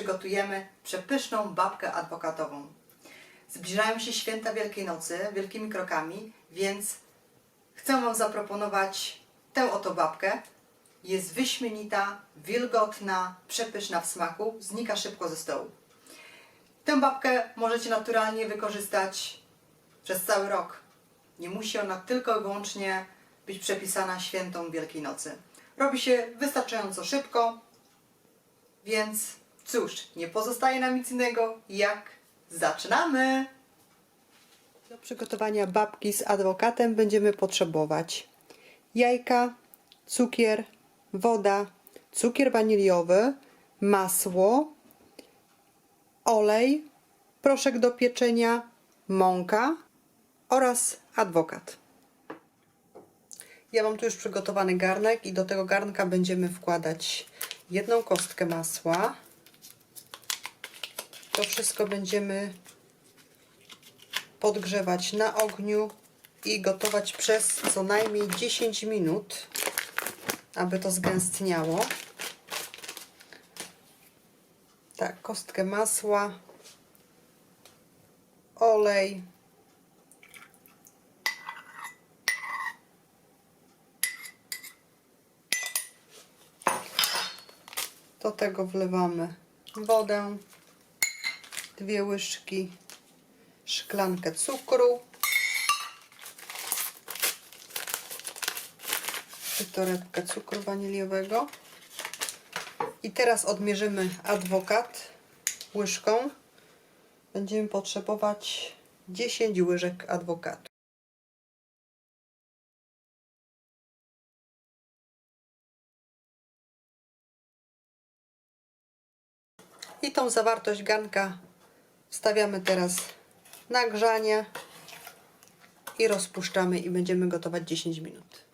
przygotujemy przepyszną babkę adwokatową. Zbliżają się święta Wielkiej Nocy wielkimi krokami, więc chcę Wam zaproponować tę oto babkę. Jest wyśmienita, wilgotna, przepyszna w smaku, znika szybko ze stołu. Tę babkę możecie naturalnie wykorzystać przez cały rok. Nie musi ona tylko i wyłącznie być przepisana świętą Wielkiej Nocy. Robi się wystarczająco szybko, więc cóż, nie pozostaje nam nic innego, jak zaczynamy! Do przygotowania babki z adwokatem będziemy potrzebować jajka, cukier, woda, cukier waniliowy, masło, olej, proszek do pieczenia, mąka oraz adwokat. Ja mam tu już przygotowany garnek i do tego garnka będziemy wkładać jedną kostkę masła. To wszystko będziemy podgrzewać na ogniu i gotować przez co najmniej 10 minut, aby to zgęstniało. Tak, kostkę masła, olej, Do tego wlewamy wodę, dwie łyżki, szklankę cukru torebkę cukru waniliowego. I teraz odmierzymy adwokat łyżką. Będziemy potrzebować 10 łyżek adwokatu. I tą zawartość garnka wstawiamy teraz na grzanie i rozpuszczamy i będziemy gotować 10 minut.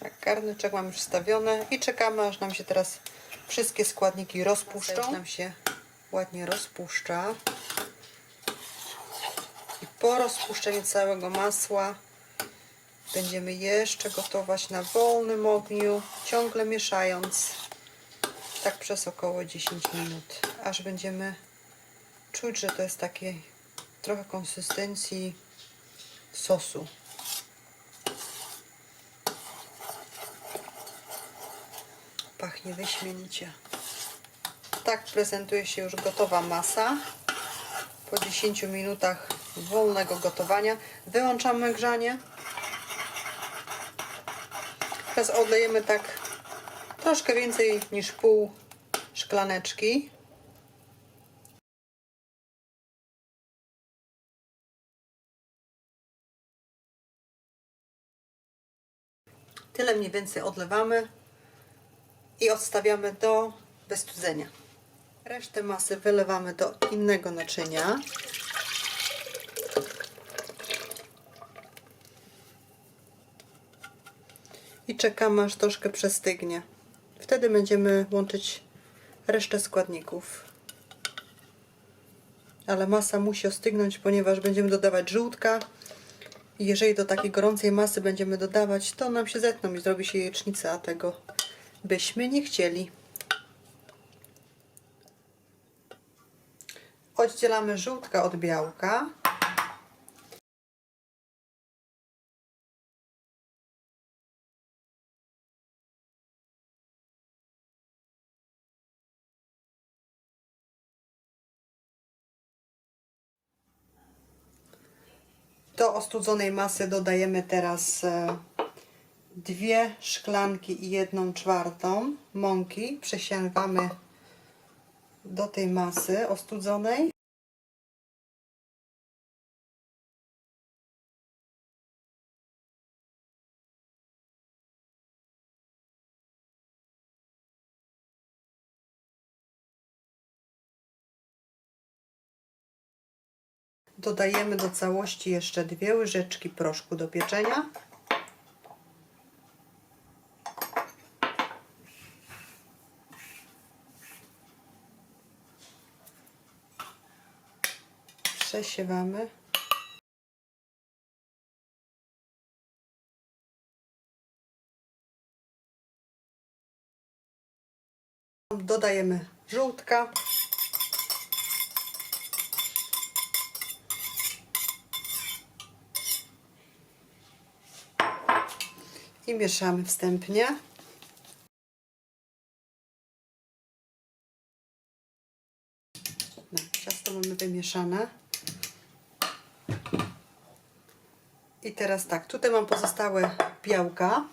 Tak, garnyczek mam już wstawiony i czekamy aż nam się teraz wszystkie składniki rozpuszczą. Nam się ładnie rozpuszcza. I po rozpuszczeniu całego masła Będziemy jeszcze gotować na wolnym ogniu, ciągle mieszając, tak przez około 10 minut, aż będziemy czuć, że to jest takiej trochę konsystencji sosu. Pachnie wyśmienicie. Tak prezentuje się już gotowa masa. Po 10 minutach wolnego gotowania wyłączamy grzanie. Teraz odlejemy tak troszkę więcej niż pół szklaneczki. Tyle mniej więcej odlewamy i odstawiamy do wystudzenia. Resztę masy wylewamy do innego naczynia. I czekamy aż troszkę przestygnie. Wtedy będziemy łączyć resztę składników. Ale masa musi ostygnąć, ponieważ będziemy dodawać żółtka. I jeżeli do takiej gorącej masy będziemy dodawać, to nam się zetną i zrobi się jajecznica, a tego byśmy nie chcieli. Oddzielamy żółtka od białka. Do ostudzonej masy dodajemy teraz e, dwie szklanki i jedną czwartą mąki. Przesiewamy do tej masy ostudzonej. Dodajemy do całości jeszcze dwie łyżeczki proszku do pieczenia. Przesiewamy. Dodajemy żółtka. I mieszamy wstępnie. No, ciasto mamy wymieszane. I teraz tak, tutaj mam pozostałe białka.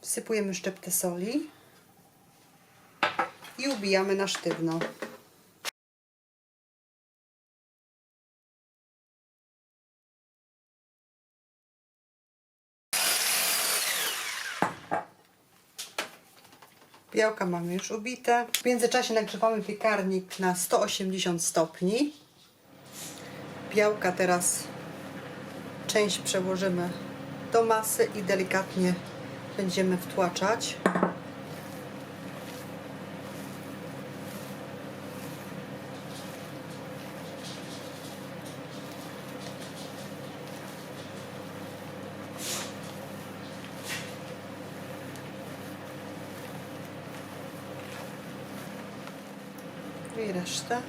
Wsypujemy szczeptę soli i ubijamy na sztywno. Białka mamy już ubite. W międzyczasie nagrzewamy piekarnik na 180 stopni. Białka teraz część przełożymy do masy i delikatnie będziemy wtłaczać. I resztę.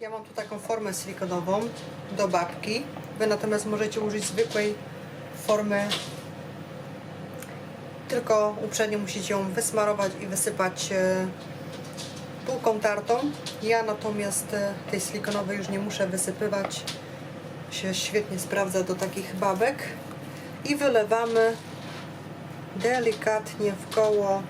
Ja mam tu taką formę silikonową do babki. Wy natomiast możecie użyć zwykłej formy tylko uprzednio musicie ją wysmarować i wysypać e, półką tartą. Ja natomiast e, tej silikonowej już nie muszę wysypywać. Się świetnie sprawdza do takich babek. I wylewamy delikatnie w koło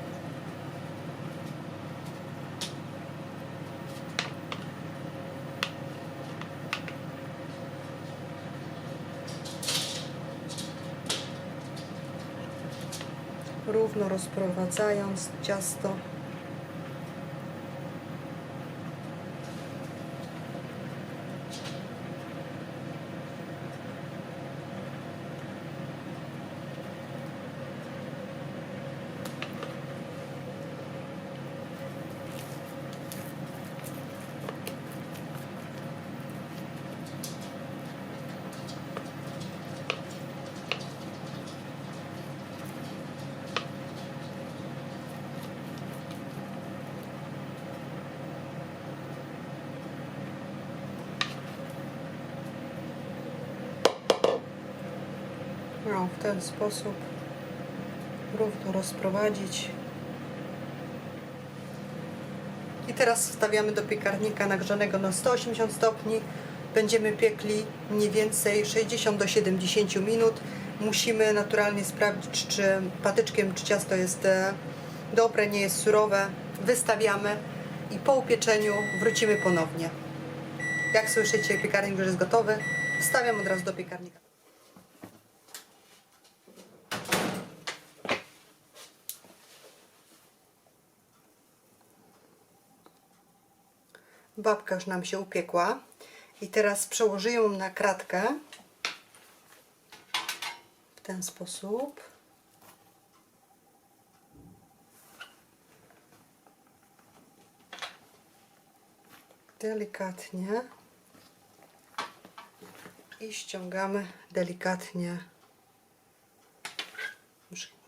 równo rozprowadzając ciasto. W ten sposób równo rozprowadzić. I teraz wstawiamy do piekarnika nagrzanego na 180 stopni. Będziemy piekli mniej więcej 60 do 70 minut. Musimy naturalnie sprawdzić, czy patyczkiem, czy ciasto jest e, dobre, nie jest surowe. Wystawiamy i po upieczeniu wrócimy ponownie. Jak słyszycie, piekarnik już jest gotowy. Wstawiam od razu do piekarnika. Babka już nam się upiekła. I teraz przełożę ją na kratkę. W ten sposób. Delikatnie. I ściągamy delikatnie.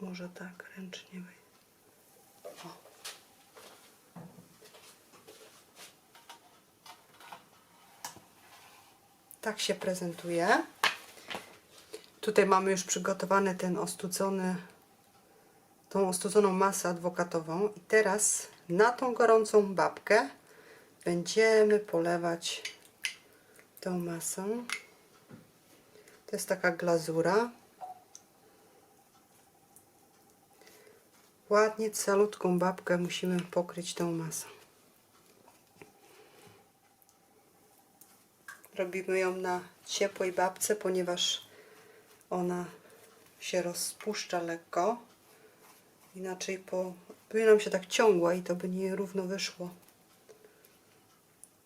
Może, tak ręcznie. O. Tak się prezentuje. Tutaj mamy już przygotowany ten ostudzony, tą ostudzoną masę adwokatową. I teraz na tą gorącą babkę będziemy polewać tą masą. To jest taka glazura. Ładnie, calutką babkę musimy pokryć tą masą. Robimy ją na ciepłej babce, ponieważ ona się rozpuszcza lekko. Inaczej po, by nam się tak ciągła i to by nie równo wyszło.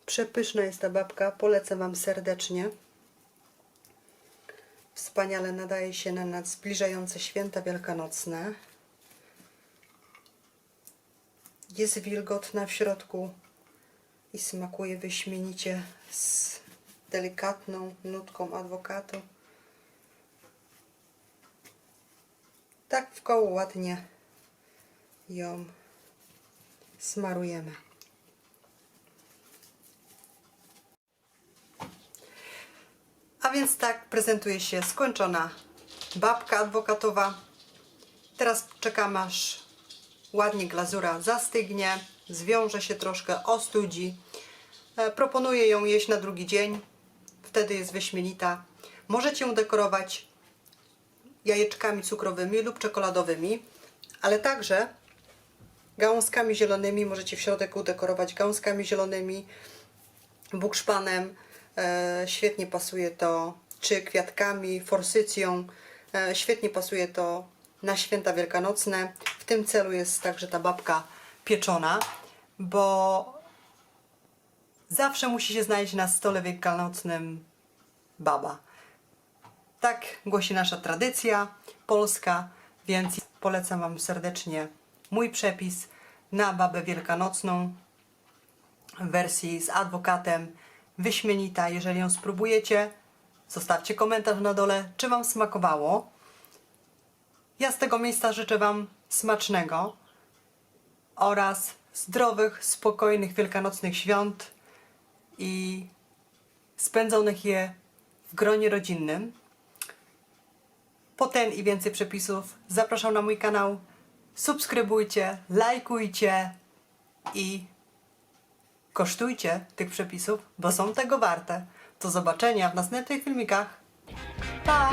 Przepyszna jest ta babka, polecam Wam serdecznie. Wspaniale nadaje się na zbliżające święta wielkanocne. Jest wilgotna w środku i smakuje wyśmienicie z delikatną nutką adwokatu. Tak w koło ładnie ją smarujemy. A więc tak prezentuje się skończona babka adwokatowa. Teraz czekam aż ładnie glazura zastygnie, zwiąże się troszkę, ostudzi. E, Proponuję ją jeść na drugi dzień. Wtedy jest wyśmienita. Możecie ją dekorować jajeczkami cukrowymi lub czekoladowymi, ale także gałązkami zielonymi. Możecie w środek udekorować gałązkami zielonymi, bukszpanem. E, świetnie pasuje to, czy kwiatkami, forsycją. E, świetnie pasuje to na święta wielkanocne. W tym celu jest także ta babka pieczona, bo zawsze musi się znaleźć na stole wielkanocnym baba. Tak głosi nasza tradycja polska, więc polecam Wam serdecznie mój przepis na babę wielkanocną w wersji z adwokatem. Wyśmienita, jeżeli ją spróbujecie, zostawcie komentarz na dole, czy Wam smakowało. Ja z tego miejsca życzę Wam smacznego oraz zdrowych, spokojnych wielkanocnych świąt i spędzonych je w gronie rodzinnym. Po ten i więcej przepisów zapraszam na mój kanał. Subskrybujcie, lajkujcie i kosztujcie tych przepisów, bo są tego warte. Do zobaczenia w następnych filmikach. Pa!